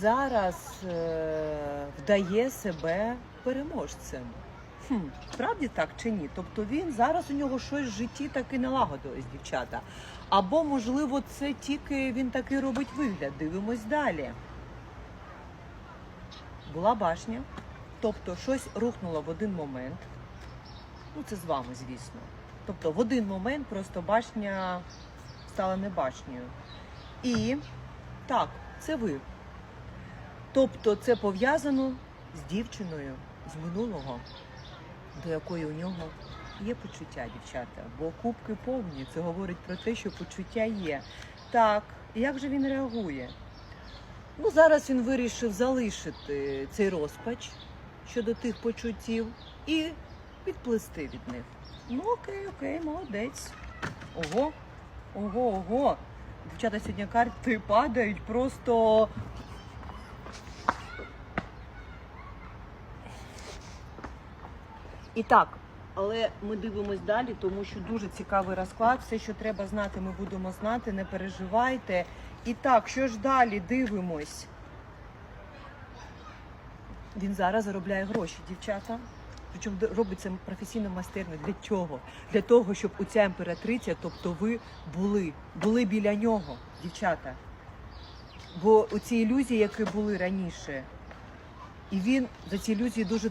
зараз е, вдає себе переможцем. Хм, справді так чи ні? Тобто він зараз у нього щось в житті таки налагодилось, дівчата. Або, можливо, це тільки він таки робить вигляд. Дивимось далі. Була башня, тобто щось рухнуло в один момент. Ну, це з вами, звісно. Тобто в один момент просто башня стала не башнею. І так, це ви. Тобто це пов'язано з дівчиною з минулого, до якої у нього є почуття, дівчата. Бо кубки повні. Це говорить про те, що почуття є. Так, як же він реагує? Ну, зараз він вирішив залишити цей розпач щодо тих почуттів і відплисти від них. Ну, окей, окей, молодець. Ого, ого, ого. Дівчата сьогодні карти падають просто. І так, але ми дивимось далі, тому що дуже цікавий розклад. Все, що треба знати, ми будемо знати, не переживайте. І так, що ж далі? Дивимось. Він зараз заробляє гроші, дівчата. Причому робить це професійно майстерно. Для чого? Для того, щоб у ця імператриця, тобто ви були, були біля нього, дівчата. Бо у ці ілюзії, які були раніше, і він за ці ілюзії дуже